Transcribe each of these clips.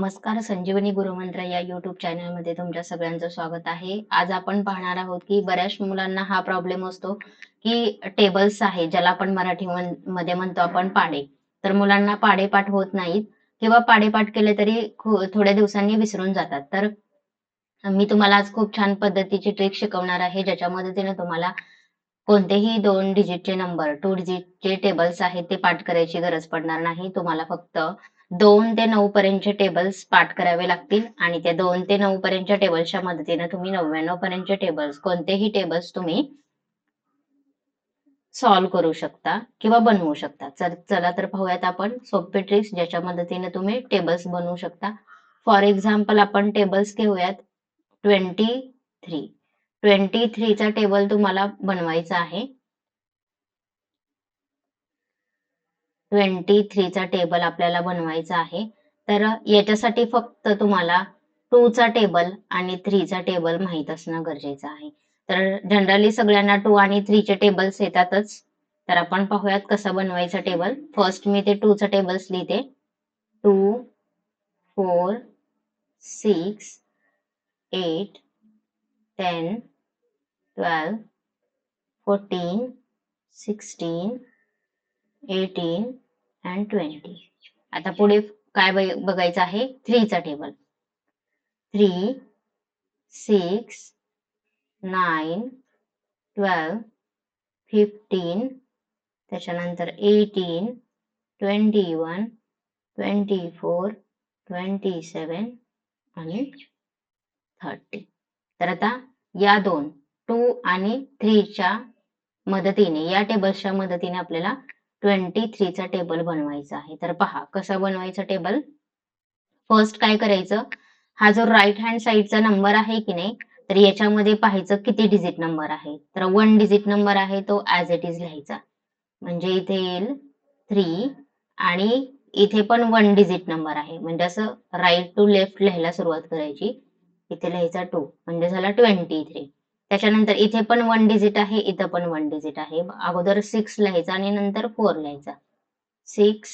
नमस्कार संजीवनी गुरुमंत्र या युट्यूब चॅनलमध्ये तुमच्या सगळ्यांचं स्वागत आहे. आज आपण पाहणार आहोत की बऱ्याच मुलांना हा प्रॉब्लेम असतो की टेबल्स आहे ज्याला आपण मराठी मध्ये म्हणतो आपण पाडे. तर मुलांना पाडेपाठ होत नाहीत किंवा पाडेपाठ केले तरी थोड्या दिवसांनी विसरून जातात. तर मी तुम्हाला आज खूप छान पद्धतीची ट्रिक शिकवणार आहे ज्याच्या मदतीने तुम्हाला कोणतेही दोन डिजिटचे नंबर टू डिजिटचे टेबल्स आहेत ते पाठ करायची गरज पडणार नाही. तुम्हाला फक्त दोन ते नऊ पर्यंतचे टेबल्स पाठ करावे लागतील आणि त्या दोन ते नऊ पर्यंतच्या टेबल्सच्या मदतीने तुम्ही नव्याण्णव पर्यंतचे टेबल्स कोणतेही टेबल्स तुम्ही सॉल्व्ह करू शकता किंवा बनवू शकता. तर चला तर पाहूयात आपण सोपे ट्रिक्स ज्याच्या मदतीने तुम्ही टेबल्स बनवू शकता. फॉर एक्झाम्पल आपण टेबल्स घेऊयात. ट्वेंटी थ्री ट्वेंटी थ्रीचा टेबल तुम्हाला बनवायचा आहे. ट्वेंटी थ्रीचा टेबल आपल्याला बनवायचा आहे. तर याच्यासाठी फक्त तुम्हाला टूचा टेबल आणि थ्रीचा टेबल माहीत असणं गरजेचं आहे. तर जनरली सगळ्यांना टू आणि थ्रीचे टेबल्स येतातच. तर आपण पाहूयात कसं बनवायचं टेबल फर्स्ट मी ते टू टेबल्स लिहिते. Two four six eight ten twelve fourteen sixteen eighteen and twenty. आता पुढे काय बघ- बघायचं आहे? थ्रीचा table. Three six nine twelve fifteen त्याच्यानंतर eighteen twenty one twenty four twenty seven आणि थर्टी. तर आता या दोन टू आणि थ्रीच्या मदतीने या टेबल्सच्या मदतीने आपल्याला ट्वेंटी थ्रीचा टेबल बनवायचा आहे. तर पहा कसं बनवायचं टेबल फर्स्ट काय करायचं? हा जो राईट हँड साईडचा नंबर आहे की नाही तर याच्यामध्ये पाहायचं किती डिजिट नंबर आहे. तर वन डिजिट नंबर आहे तो ऍज इट इज लिहायचा. म्हणजे इथे येईल थ्री आणि इथे पण वन डिजिट नंबर आहे. म्हणजे असं राईट टू लेफ्ट लिहायला सुरुवात करायची. इथे लिहायचा टू म्हणजे झाला ट्वेंटी थ्री त्याच्यानंतर इथे पण वन डिजिट आहे इथं पण वन डिजिट आहे. अगोदर सिक्स लिहायचा आणि नंतर फोर लिहायचा. सिक्स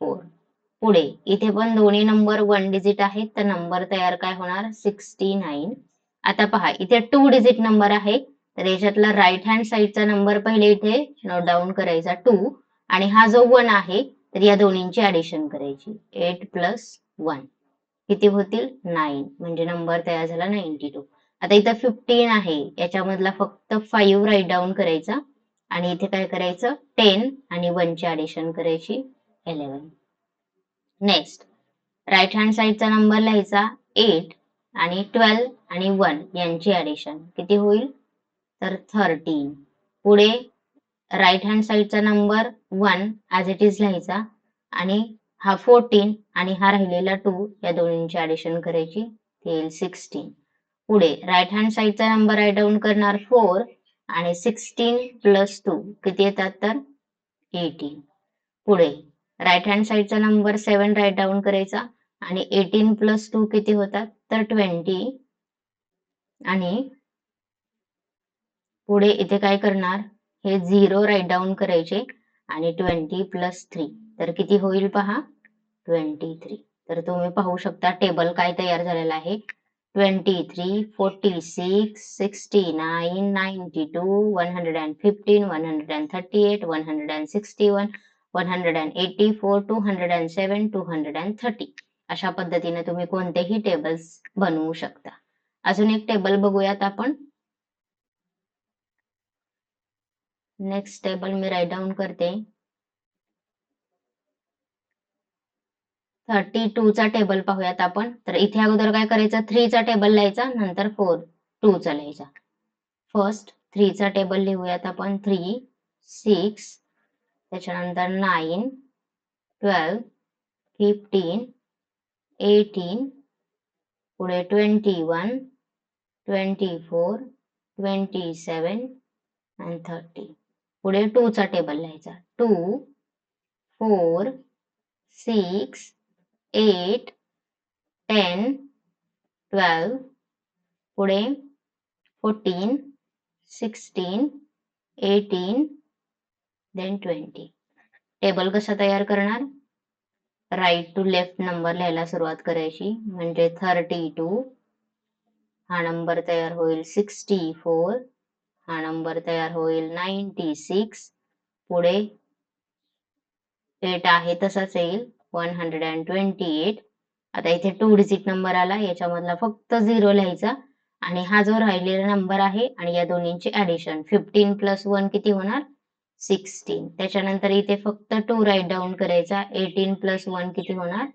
फोर पुढे इथे पण दोन्ही नंबर वन डिजिट आहेत. तर नंबर तयार काय होणार? सिक्स्टी नाईन आता पहा इथे टू डिजिट नंबर आहे. तर याच्यातला राईट हँड साईडचा नंबर पहिले इथे नोट डाऊन करायचा टू आणि हा जो वन आहे तर या दोन्हींची ऍडिशन करायची. एट प्लस वन किती होतील? नाईन म्हणजे नंबर तयार झाला नाईन्टी टू आता इथं फिफ्टीन आहे. याच्यामधला फक्त फाईव्ह राईट डाऊन करायचा. आणि इथे काय करायचं? टेन आणि वनची ऍडिशन करायची. इलेवन नेक्स्ट राईट हँड साईडचा नंबर लिहायचा. एट आणि ट्वेल्व आणि वन यांची ऍडिशन किती होईल? तर थर्टीन पुढे राईट हँड साईडचा number one as it is लिहायचा. आणि हा फोर्टीन आणि हा राहिलेला टू या दोन्हींची ऍडिशन करायची. ते येईल सिक्स्टीन पुढे राईट हँड साईडचा नंबर राईट डाऊन करणार फोर आणि सिक्स्टीन प्लस टू किती येतात तर? एटीन पुढे राईट हँड साईडचा नंबर सेवन राईट डाऊन करायचा आणि एटीन प्लस टू किती होतात? तर ट्वेंटी आणि पुढे इथे काय करणार? हे झिरो राईट डाऊन करायचे आणि ट्वेंटी प्लस थ्री तर किती होईल पहा? ट्वेंटी थ्री तर तुम्ही पाहू शकता टेबल काय तयार झालेला आहे. Twenty three forty six sixty nine ninety two one hundred and fifteen one hundred and thirty eight one hundred and sixty one one hundred and four two hundred and seven two hundred and thirty अशा पद्धतीने तुम्ही कोणतेही tables बनवू शकता. अजून एक table बघूयात आपण. नेक्स्ट टेबल मी राईट डाऊन करते. थर्टी टू चा टेबल पाहूयात आपण. तर इथे अगोदर काय करायचं? थ्रीचा टेबल लिहायचा नंतर फोर टू चा लिहायचा. फर्स्ट थ्रीचा टेबल लिहूयात आपण. थ्री सिक्स त्याच्यानंतर नाईन ट्वेल्व फिफ्टीन एटीन पुढे twenty one twenty four twenty seven and thirty पुढे टूचा टेबल लिहायचा. Two four six eight ten twelve पुढे fourteen sixteen eighteen then twenty table कसा तयार करणार? राईट टू लेफ्ट नंबर लिहायला सुरुवात करायची. म्हणजे थर्टी टू हा नंबर तयार होईल सिक्स्टी फोर हा नंबर तयार होईल नाईन्टी सिक्स पुढे एट आहे तसाच येईल. One hundred and twenty eight आता इथे टू डिजिट नंबर आला याच्यामधला फक्त झिरो लिहायचा. आणि हा जो राहिलेला नंबर आहे आणि या दोन्हींचे ऍडिशन फिफ्टीन प्लस वन किती होणार? सिक्स्टीन त्याच्यानंतर इथे फक्त टू राईट डाऊन करायचा एटीन प्लस वन किती होणार?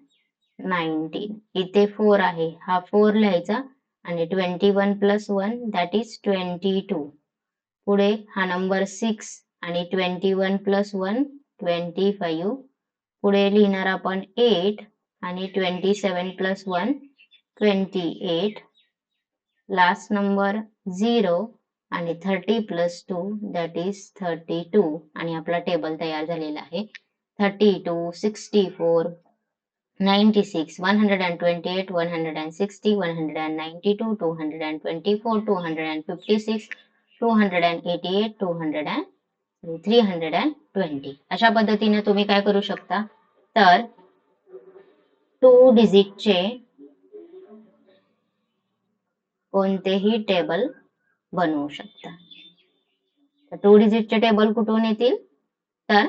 नाईन्टीन इथे फोर आहे. हा फोर लिहायचा आणि twenty one plus one that is twenty two पुढे हा नंबर सिक्स आणि twenty one plus one twenty five पुढे लिहिणार आपण एट आणि twenty seven plus one twenty eight last number zero आणि thirty plus two that is thirty two आणि आपला टेबल तयार झालेला आहे. Thirty two sixty four ninety six one hundred and twenty eight one hundred and sixty one hundred and ninety two two hundred and twenty four two hundred and fifty six two hundred and eighty eight two hundred and three hundred and twenty अशा पद्धतीने तुम्ही काय करू शकता? तर to डिजिटचे कोणतेही table बनवू शकता. टू डिजिटचे टेबल कुठून येतील? तर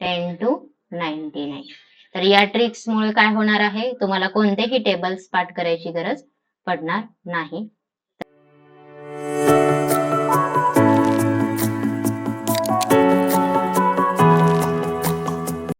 टेन टू नाईन्टी नाईन तर या ट्रिक्समुळे काय होणार आहे? तुम्हाला कोणतेही टेबल्स पाठ करायची गरज पडणार नाही.